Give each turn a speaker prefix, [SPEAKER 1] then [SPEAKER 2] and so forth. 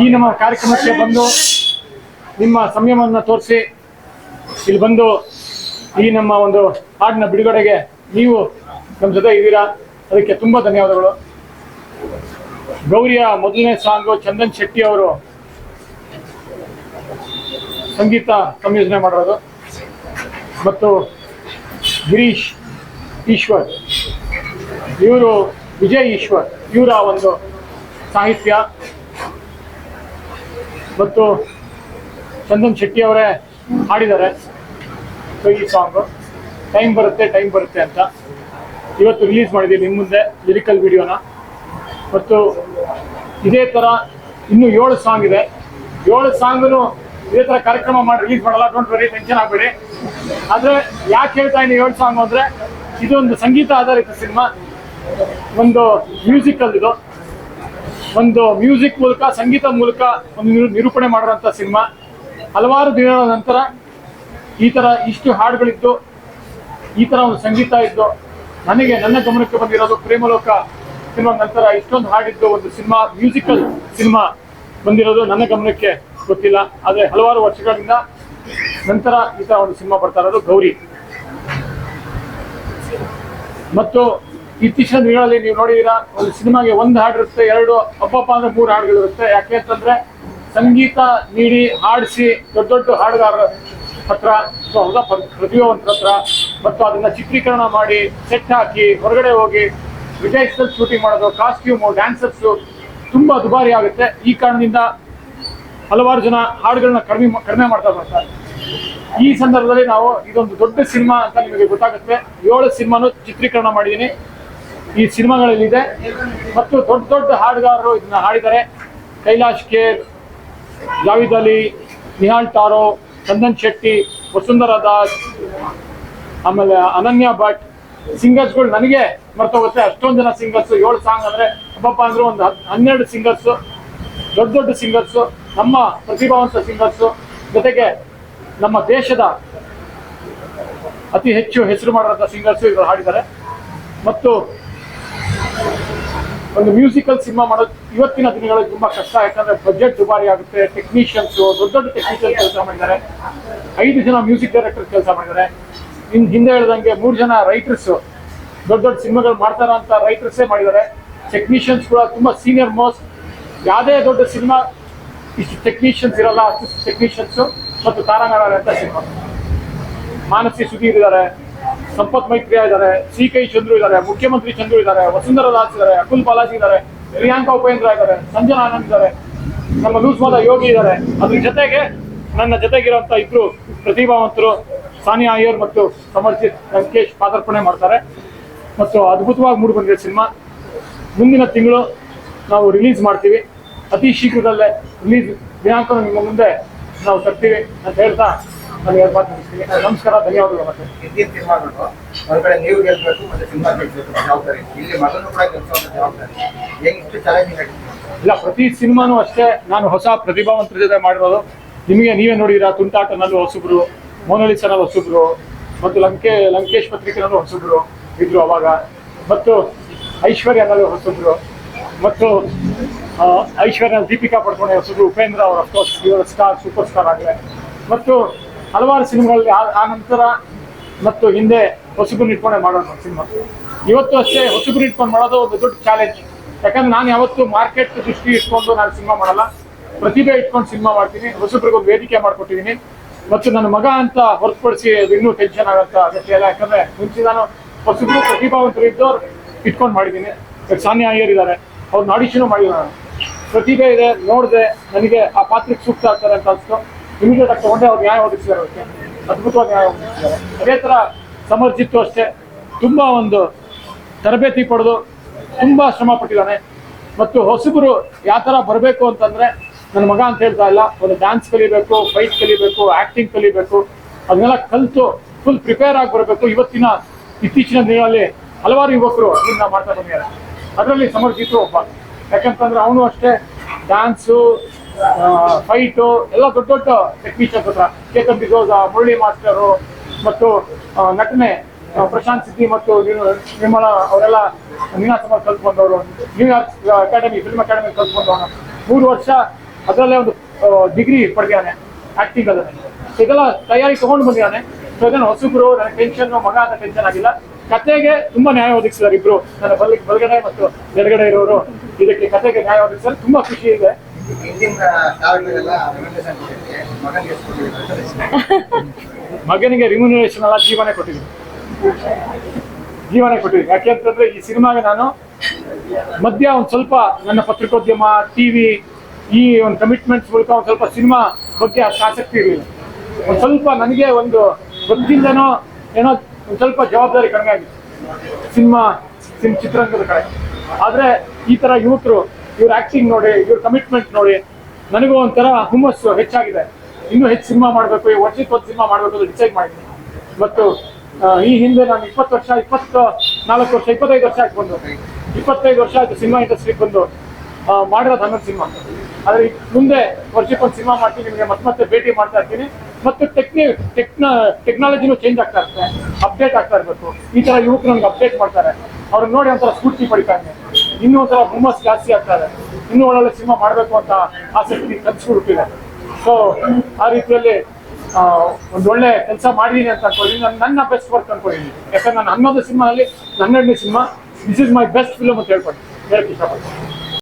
[SPEAKER 1] ಈ ನಮ್ಮ ಕಾರ್ಯಕ್ರಮಕ್ಕೆ ಬಂದು ನಿಮ್ಮ ಸಂಯಮವನ್ನು ತೋರಿಸಿ ಇಲ್ಲಿ ಬಂದು ಈ ನಮ್ಮ ಒಂದು ಹಾಡಿನ ಬಿಡುಗಡೆಗೆ ನೀವು ನಮ್ಮ ಜೊತೆ ಇದ್ದೀರಾ? ಅದಕ್ಕೆ ತುಂಬ ಧನ್ಯವಾದಗಳು. ಗೌರಿಯ ಮೊದಲನೇ ಸಾಂಗು ಚಂದನ್ ಶೆಟ್ಟಿ ಅವರು ಸಂಗೀತ ಸಂಯೋಜನೆ ಮಾಡಿರೋದು. ಮತ್ತು ಗಿರೀಶ್ ಈಶ್ವರ್, ಇವರು ವಿಜಯ್ ಈಶ್ವರ್, ಇವರ ಒಂದು ಸಾಹಿತ್ಯ. ಮತ್ತು ಚಂದನ್ ಶೆಟ್ಟಿ ಅವರೇ ಹಾಡಿದ್ದಾರೆ. ಈ ಸಾಂಗು ಟೈಮ್ ಬರುತ್ತೆ ಟೈಮ್ ಬರುತ್ತೆ ಅಂತ. ಇವತ್ತು ರಿಲೀಸ್ ಮಾಡಿದ್ದೀವಿ ನಿಮ್ಮ ಮುಂದೆ ಲಿರಿಕಲ್ ವಿಡಿಯೋನ ಮತ್ತು ಇದೇ ಥರ ಇನ್ನೂ ಏಳು ಸಾಂಗ್ ಇದೆ. ಏಳು ಸಾಂಗ್ ಇದೇ ಥರ ಕಾರ್ಯಕ್ರಮ ಮಾಡಿ ರಿಲೀಸ್ ಮಾಡಲ್ಲ. ಡೋಂಟ್ ವರಿ ಟೆನ್ಷನ್ ಆಗಬೇಡಿ. ಆದರೆ ಯಾಕೆ ಹೇಳ್ತಾ ಇನ್ನು ಏಳು ಸಾಂಗ್ ಅಂದರೆ, ಇದೊಂದು ಸಂಗೀತ ಆಧಾರಿತ ಸಿನಿಮಾ ಒಂದು ಮ್ಯೂಸಿಕಲ್ ಇದು. ಒಂದು ಮ್ಯೂಸಿಕ್ ಮೂಲಕ, ಸಂಗೀತ ಮೂಲಕ ಒಂದು ನಿರೂಪಣೆ ಮಾಡಿರೋಂಥ ಸಿನಿಮಾ. ಹಲವಾರು ದಿನಗಳ ನಂತರ ಈ ಥರ ಇಷ್ಟು ಹಾಡುಗಳಿದ್ದು, ಈ ಥರ ಒಂದು ಸಂಗೀತ ಇದ್ದು, ನನಗೆ, ನನ್ನ ಗಮನಕ್ಕೆ ಬಂದಿರೋದು ಪ್ರೇಮಲೋಕ ಸಿನಿಮಾ ನಂತರ ಇಷ್ಟೊಂದು ಹಾಡಿದ್ದು ಒಂದು ಸಿನಿಮಾ, ಮ್ಯೂಸಿಕಲ್ ಸಿನಿಮಾ ಬಂದಿರೋದು ನನ್ನ ಗಮನಕ್ಕೆ ಗೊತ್ತಿಲ್ಲ. ಆದರೆ ಹಲವಾರು ವರ್ಷಗಳಿಂದ ನಂತರ ಈ ಥರ ಒಂದು ಸಿನಿಮಾ ಬರ್ತಾ ಇರೋದು ಗೌರಿ. ಮತ್ತು ಇತ್ತೀಚಿನ ದಿನಗಳಲ್ಲಿ ನೀವು ನೋಡಿದೀರಾ ಒಂದು ಸಿನಿಮಾಗೆ ಒಂದು ಹಾಡು ಇರುತ್ತೆ, ಎರಡು ಅಪ್ಪಪ್ಪ ಅಂದ್ರೆ ಮೂರು ಹಾಡುಗಳಿರುತ್ತೆ ಯಾಕೆ ಅಂತಂದ್ರೆ ಸಂಗೀತ ನೀಡಿ ಹಾಡಿಸಿ ದೊಡ್ಡ ದೊಡ್ಡ ಹಾಡುಗಾರರ ಹತ್ರ, ಅಥವಾ ಹೊಸ ಹತ್ರ, ಮತ್ತು ಅದನ್ನ ಚಿತ್ರೀಕರಣ ಮಾಡಿ ಸೆಟ್ ಹಾಕಿ, ಹೊರಗಡೆ ಹೋಗಿ ವಿಜಯದಲ್ಲಿ ಶೂಟಿಂಗ್ ಮಾಡೋದು ಕಾಸ್ಟ್ಯೂಮು ಡ್ಯಾನ್ಸರ್ಸು ತುಂಬಾ ದುಬಾರಿ ಆಗುತ್ತೆ. ಈ ಕಾರಣದಿಂದ ಹಲವಾರು ಜನ ಹಾಡುಗಳನ್ನ ಕಡಿಮೆ ಕಡಿಮೆ ಮಾಡ್ತಾ ಬರ್ತಾರೆ. ಈ ಸಂದರ್ಭದಲ್ಲಿ ನಾವು ಇದೊಂದು ದೊಡ್ಡ ಸಿನಿಮಾ ಅಂತ ನಿಮಗೆ ಗೊತ್ತಾಗುತ್ತೆ. ಏಳು ಸಿನಿಮಾನು ಚಿತ್ರೀಕರಣ ಮಾಡಿದ್ದೀನಿ. ಈ ಸಿನಿಮಾಗಳಲ್ಲಿದೆ. ಮತ್ತು ದೊಡ್ಡ ದೊಡ್ಡ ಹಾಡುಗಾರರು ಇದನ್ನ ಹಾಡಿದ್ದಾರೆ. ಕೈಲಾಶ್ ಖೇರ್ ಜಾವಿದ್ ಅಲಿ ನಿಹಾಲ್ ಟಾರೋ ಚಂದನ್ ಶೆಟ್ಟಿ, ವಸುಂಧರಾ ದಾಸ್, ಆಮೇಲೆ ಅನನ್ಯ ಭಟ್. ಸಿಂಗರ್ಸ್ಗಳು ನನಗೆ ಮರ್ತೋಗುತ್ತೆ ಅಷ್ಟೊಂದು ಜನ ಸಿಂಗರ್ಸ್ ಏಳು ಸಾಂಗ್ ಅಂದ್ರೆ ಹಬ್ಬಪ್ಪ ಅಂದ್ರೆ ಒಂದು ಹನ್ನೆರಡು ಸಿಂಗರ್ಸ್ ದೊಡ್ಡ ದೊಡ್ಡ ಸಿಂಗರ್ಸ್ ನಮ್ಮ ಪ್ರತಿಭಾವಂತ ಸಿಂಗರ್ಸ್ ಜೊತೆಗೆ ನಮ್ಮ ದೇಶದ ಅತಿ ಹೆಚ್ಚು ಹೆಸರು ಮಾಡಿರೋಂಥ ಸಿಂಗರ್ಸ್ ಇವರು ಹಾಡಿದ್ದಾರೆ. ಮತ್ತು ಒಂದು ಮ್ಯೂಸಿಕಲ್ ಸಿನಿಮಾ ಮಾಡೋದು ಇವತ್ತಿನ ದಿನಗಳಲ್ಲಿ ತುಂಬಾ ಕಷ್ಟ. ಯಾಕಂದ್ರೆ ಬಜೆಟ್ ದುಬಾರಿ ಆಗುತ್ತೆ ಟೆಕ್ನಿಷಿಯನ್ಸ್ ದೊಡ್ಡ ದೊಡ್ಡ ಟೆಕ್ನಿಷಿಯನ್ ಕೆಲಸ ಮಾಡಿದ್ದಾರೆ. ಐದು ಜನ ಮ್ಯೂಸಿಕ್ ಡೈರೆಕ್ಟರ್ ಕೆಲಸ ಮಾಡಿದ್ದಾರೆ. ಇನ್ ಹಿಂದೆ ಹೇಳ್ದಂಗೆ ಮೂರು ಜನ ರೈಟರ್ಸ್ ದೊಡ್ಡ ದೊಡ್ಡ ಸಿನಿಮಾಗಳು ಮಾಡ್ತಾರ ಅಂತ ರೈಟರ್ಸೇ ಮಾಡಿದ್ದಾರೆ. ಟೆಕ್ನಿಷಿಯನ್ಸ್ ಕೂಡ ತುಂಬಾ ಸೀನಿಯರ್ ಮೋಸ್ಟ್ ಯಾವುದೇ ದೊಡ್ಡ ಸಿನಿಮಾ, ಇಷ್ಟು ಟೆಕ್ನಿಷಿಯನ್ಸ್ ಇರಲ್ಲ, ಅಷ್ಟು ಟೆಕ್ನಿಷಿಯನ್ಸ್ ಮತ್ತು ತಾರಾಂಗಣ ಅಂತ ಸಿನಿಮಾ. ಮಾನಸಿ ಸುಧೀರ್ ಇದ್ದಾರೆ. ಸಂಪತ್ ಮೈತ್ರಿಯ ಇದ್ದಾರೆ ಸಿ ಕೈ ಚಂದ್ರು ಇದ್ದಾರೆ, ಮುಖ್ಯಮಂತ್ರಿ ಚಂದ್ರು ಇದ್ದಾರೆ, ವಸುಂಧರಾ ದಾಸ್ ಇದ್ದಾರೆ ಅಕುಲ್ ಬಾಲಾಜಿ ಇದ್ದಾರೆ, ಪ್ರಿಯಾಂಕಾ ಉಪೇಂದ್ರ ಇದ್ದಾರೆ, ಸಂಜನಾ ಆನಂದ್ ಇದ್ದಾರೆ, ನಮ್ಮ ಲೂಸ್ವಾದ ಯೋಗಿ ಇದ್ದಾರೆ. ಅದ್ರ ಜೊತೆಗೆ ನನ್ನ ಜೊತೆಗಿರುವಂತ ಇಬ್ರು ಪ್ರತಿಭಾವಂತರು ಸಾನಿಯಾ ಅಯ್ಯರ್ ಮತ್ತು ಸಮರ್ಜಿತ್ ಲಂಕೇಶ್ ಪಾದಾರ್ಪಣೆ ಮಾಡ್ತಾರೆ. ಮತ್ತು ಅದ್ಭುತವಾಗಿ ಮೂಡಿ ಬಂದಿದೆ ಸಿನಿಮಾ. ಮುಂದಿನ ತಿಂಗಳು ನಾವು ರಿಲೀಸ್ ಮಾಡ್ತೀವಿ. ಅತಿ ಶೀಘ್ರದಲ್ಲೇ ರಿಲೀಸ್ ದಿನಾಂಕ ನಿಮ್ಮ ಮುಂದೆ ನಾವು ತರ್ತೀವಿ ಅಂತ ಹೇಳ್ತಾ ನಾನು ಮಾತು ಮುಗಿಸ್ತೀನಿ ನಮಸ್ಕಾರ, ಧನ್ಯವಾದಗಳು ಮತ್ತೆ.
[SPEAKER 2] ಹಿಂದಿನ ಸಿನಿಮಾಗಳು, ಹೊರಗಡೆ ನೀವು ಗೆಲ್ಬೇಕು ಮತ್ತೆ ಸಿನಿಮಾ ಗೆಲ್ಬೇಕು ಜವಾಬ್ದಾರಿ ಇಲ್ಲಿ ಮಗನು ಕೂಡ ಗೆಲ್ಸೋ ಜವಾಬ್ದಾರಿ ಹೆಂಗ್ ಇಷ್ಟು ಚಾಲೆಂಜಿಂಗ್ ಆಗಿತ್ತು?
[SPEAKER 1] ಇಲ್ಲ, ಪ್ರತಿ ಸಿನಿಮಾನು ಅಷ್ಟೇ. ನಾನು ಹೊಸ ಪ್ರತಿಭಾವಂತರ ಜೊತೆ ಮಾಡಿರೋದು. ನಿಮಗೆ ನೀವೇ ನೋಡಿದಿರಾ ತುಂಟಾಟನಲ್ಲೂ ಹೊಸಬ್ರು, ಮೋನಾಲಿಸನಲ್ಲಿ ಹೊಸಬ್ರು, ಮತ್ತು ಲಂಕೆ, ಲಂಕೇಶ್ ಪತ್ರಿಕೆನಲ್ಲೂ ಹೊಸಬ್ರು ಇದ್ರು ಅವಾಗ. ಮತ್ತು ಐಶ್ವರ್ಯನಲ್ಲೂ ಹೊಸಬ್ರು. ಮತ್ತು ಐಶ್ವರ್ಯ ದೀಪಿಕಾ ಪಡ್ಕೊಂಡೆ ಹೊಸಬ್ರು, ಉಪೇಂದ್ರ ಅವರು ಅಫ್ಕೋರ್ಸ್ ಇವರ ಸ್ಟಾರ್ ಸೂಪರ್ ಸ್ಟಾರ್ ಆಗಲೇ. ಮತ್ತು ಹಲವಾರು ಸಿನಿಮಾಗಳಲ್ಲಿ ಆ- ನಂತರ ಮತ್ತು ಹಿಂದೆ ಹೊಸಗುರು ಇಟ್ಕೊಂಡೆ ಮಾಡೋಣ ಸಿನಿಮಾ. ಇವತ್ತು ಅಷ್ಟೇ ಹೊಸಬ್ರು ಇಟ್ಕೊಂಡು ಮಾಡೋದು ಒಂದು ದೊಡ್ಡ ಚಾಲೆಂಜ್ ಯಾಕಂದ್ರೆ ನಾನು ಯಾವತ್ತು ಮಾರ್ಕೆಟ್ ದೃಷ್ಟಿ ಇಟ್ಕೊಂಡು ನಾನು ಸಿನಿಮಾ ಮಾಡಲ್ಲ. ಪ್ರತಿಭೆ ಇಟ್ಕೊಂಡು ಸಿನಿಮಾ ಮಾಡ್ತೀನಿ. ಹೊಸಬ್ರಿಗೆ ಒಂದು ವೇದಿಕೆ ಮಾಡ್ಕೊಟ್ಟಿದ್ದೀನಿ. ಮತ್ತು ನನ್ನ ಮಗ ಅಂತ ಹೊರತುಪಡಿಸಿ ಇನ್ನೂ ಟೆನ್ಷನ್ ಆಗಂತ ಅಗತ್ಯ ಇಲ್ಲ. ಯಾಕಂದ್ರೆ ಮುಂಚೆ ನಾನು ಹೊಸಬ್ರು ಪ್ರತಿಭಾವಂತರು ಇದ್ದವ್ರು ಇಟ್ಕೊಂಡು ಮಾಡಿದ್ದೀನಿ. ಸಾನ್ಯ ಅಯ್ಯರ್ ಇದ್ದಾರೆ. ಅವ್ರನ್ನ ಆಡಿಷನು ಮಾಡಿದ್ರು ನಾನು ಪ್ರತಿಭೆ ಇದೆ, ನೋಡಿದೆ. ನನಗೆ ಆ ಪಾತ್ರಕ್ಕೆ ಸೂಕ್ತ ಆಗ್ತಾರೆ ಅಂತ ಅನ್ಸ್ತು. ಆಗಿ ತಗೊಂಡೆ ಅವ್ರು ನ್ಯಾಯ ಒದಗಿಸಿದ್ದಾರೆ ಅದ್ಭುತವಾಗಿ ನ್ಯಾಯ ಒದಗಿಸಿದ್ದಾರೆ ಅದೇ ಥರ ಸಮರ್ಜಿತ್ತು ಅಷ್ಟೇ. ತುಂಬ ಒಂದು ತರಬೇತಿ ಪಡೆದು ತುಂಬ ಶ್ರಮ ಪಟ್ಟಿದ್ದಾನೆ. ಮತ್ತು ಹೊಸಬರು ಯಾವ ಥರ ಬರಬೇಕು ಅಂತಂದರೆ ನನ್ನ ಮಗ ಅಂತ ಹೇಳ್ತಾ ಇಲ್ಲ. ಒಂದು ಡ್ಯಾನ್ಸ್ ಕಲಿಬೇಕು ಫೈಟ್ ಕಲಿಬೇಕು ಆ್ಯಕ್ಟಿಂಗ್ ಕಲಿಬೇಕು. ಅದನ್ನೆಲ್ಲ ಕಲಿತು ಫುಲ್ ಪ್ರಿಪೇರ್ ಆಗಿ ಬರಬೇಕು. ಇವತ್ತಿನ ಇತ್ತೀಚಿನ ದಿನಗಳಲ್ಲಿ ಹಲವಾರು ಯುವಕರು ಅದನ್ನ ಮಾಡ್ತಾ ಬಂದಿದ್ದಾರೆ. ಅದರಲ್ಲಿ ಸಮರ್ಜಿತು ಒಬ್ಬ. ಯಾಕಂತಂದ್ರೆ ಅವನು ಅಷ್ಟೇ ಡ್ಯಾನ್ಸು ಫೈಟು ಎಲ್ಲ ದೊಡ್ಡ ದೊಡ್ಡ ಟೆಕ್ನಿಷಿಯನ್ಸ್ ಹತ್ರ. ಚೇತನ್ ಡಿಸೋಜ ಮುರಳಿ ಮಾಸ್ಟರು ಮತ್ತು ನಟನೆ ಪ್ರಶಾಂತ್ ಸಿದ್ದಿ ಮತ್ತು ನಿರ್ಮಲ ಅವರೆಲ್ಲ Ninasam ಕಲ್ತ್ಕೊಂಡವರು. New York academy film academy ಕಲ್ತ್ಕೊಂಡವನು ಮೂರು ವರ್ಷ ಅದರಲ್ಲೇ ಒಂದು ಡಿಗ್ರಿ ಪಡೆದಿದ್ದಾನೆ ಆಕ್ಟಿಂಗ್ ಅದನ್ನೇ ಇದೆಲ್ಲ ತಯಾರಿ ತಗೊಂಡು ಬಂದಿದ್ದಾನೆ ಸೊ ಇದನ್ನು ಹೊಸಬ್ರು, ನನಗೆ ಟೆನ್ಷನ್ ಮಗ ಅಂತ ಟೆನ್ಷನ್ ಆಗಿಲ್ಲ. ಕತೆಗೆ ತುಂಬಾ ನ್ಯಾಯ ಒದಗಿಸಿದ್ದಾರೆ ಇಬ್ರು. ನನ್ನ ಬಲ್, ಬಲಗಡೆ ಮತ್ತು ಎಡಗಡೆ ಇರೋರು. ಇದಕ್ಕೆ ಕತೆಗೆ ನ್ಯಾಯ ಒದಗಿಸಿದ್ರೆ ತುಂಬಾ ಖುಷಿ ಇದೆ.
[SPEAKER 2] ಮಗನಿಗೆ
[SPEAKER 1] ರಿಮ್ಯುನರೇಷನ್ ಅಲ್ಲ, ಜೀವನ ಕೊಟ್ಟಿದ್ದೀನಿ. ಜೀವನ ಕೊಟ್ಟಿದ್ದೀನಿ. ಯಾಕೆಂತಂದ್ರೆ ಈ ಸಿನಿಮಾಗೆ ನಾನು ಮಧ್ಯ ಒಂದು ಸ್ವಲ್ಪ ನನ್ನ ಪತ್ರಿಕೋದ್ಯಮ ಟಿವಿ ಈ ಒಂದು ಕಮಿಟ್ಮೆಂಟ್ಸ್ ಮೂಲಕ ಒಂದು ಸ್ವಲ್ಪ ಸಿನಿಮಾ ಬಗ್ಗೆ ಅಷ್ಟು ಆಸಕ್ತಿ ಇರಲಿಲ್ಲ. ಒಂದು ಸ್ವಲ್ಪ ನನಗೆ ಒಂದು ಗೊತ್ತಿಲ್ಲದೇನೋ ಏನೋ ಒಂದು ಸ್ವಲ್ಪ ಜವಾಬ್ದಾರಿ ಕಡಿಮೆ ಆಗಿತ್ತು. ಸಿನಿಮಾ, ಸಿನ್ ಚಿತ್ರರಂಗದ ಕಡೆ. ಆದರೆ ಈ ಥರ ಯುವಕರು ಇವ್ರ ಆಕ್ಟಿಂಗ್ ನೋಡಿ, ಇವ್ರ ಕಮಿಟ್ಮೆಂಟ್ ನೋಡಿ, ನನಗೂ ಒಂಥರ ಹುಮ್ಮಸ್ಸು ಹೆಚ್ಚಾಗಿದೆ. ಇನ್ನೂ ಹೆಚ್ಚು ಸಿನಿಮಾ ಮಾಡಬೇಕು, ಈ ವರ್ಷಕ್ಕೆ ಒಂದು ಸಿನಿಮಾ ಮಾಡಬೇಕು ಅಂತ ಡಿಸೈಡ್ ಮಾಡಿದ್ದೀನಿ. ಮತ್ತು ಈ ಹಿಂದೆ ನಾನು ಇಪ್ಪತ್ತು ವರ್ಷ ಇಪ್ಪತ್ತು ನಾಲ್ಕು ವರ್ಷ, ಇಪ್ಪತ್ತೈದು ವರ್ಷ ಆಯ್ತು ಬಂದು. ಇಪ್ಪತ್ತೈದು ವರ್ಷ ಆಯ್ತು ಸಿನಿಮಾ ಇಂಡಸ್ಟ್ರಿಗೆ ಬಂದು ಮಾಡಿರೋದು ಹನ್ನೊಂದು ಸಿನಿಮಾ ಆದರೆ ಮುಂದೆ ವರ್ಷಕ್ಕೊಂದು ಸಿನಿಮಾ ಮಾಡ್ತೀನಿ, ನಿಮಗೆ ಮತ್ತೆ ಮತ್ತೆ ಭೇಟಿ ಮಾಡ್ತಾ ಇರ್ತೀನಿ. ಮತ್ತು ಟೆಕ್ನಿ ಟೆಕ್ನ ಟೆಕ್ನಾಲಜಿನೂ ಚೇಂಜ್ ಆಗ್ತಾ ಇರುತ್ತೆ ಅಪ್ಡೇಟ್ ಆಗ್ತಾ ಇರಬೇಕು. ಈ ಥರ ಯುವಕರು ನನಗೆ ಅಪ್ಡೇಟ್ ಮಾಡ್ತಾರೆ. ಅವ್ರನ್ನ ನೋಡಿ ಒಂಥರ ಸ್ಫೂರ್ತಿ ಪಡಿತಾ ಇದ್ದೀನಿ. ಇನ್ನೂ ಒಂಥರ ಹುಮ್ಮಸ್ ಜಾಸ್ತಿ ಆಗ್ತಾರೆ. ಇನ್ನೂ ಒಳ್ಳೊಳ್ಳೆ ಸಿನಿಮಾ ಮಾಡಬೇಕು ಅಂತ ಆಸಕ್ತಿ ಕನಸು ಹುಟ್ಟಿದೆ ಸೊ ಆ ರೀತಿಯಲ್ಲಿ ಒಂದೊಳ್ಳೆ ಕೆಲಸ ಮಾಡಿದೀನಿ ಅಂತ ಅನ್ಕೊಂಡಿದ್ದೀನಿ ನಾನು ನನ್ನ ಬೆಸ್ಟ್ ವರ್ಕ್ ಅನ್ಕೊಂಡಿದ್ದೀನಿ ಯಾಕಂದ್ರೆ ನಾನು ಹನ್ನೊಂದು ಸಿನಿಮಾದಲ್ಲಿ ಹನ್ನೆರಡನೇ cinema this is my best film ಅಂತ ಹೇಳ್ಕೊಂಡು. ಹೇಳಕ್ಕೆ ಇಷ್ಟಪಡ್ತೀನಿ.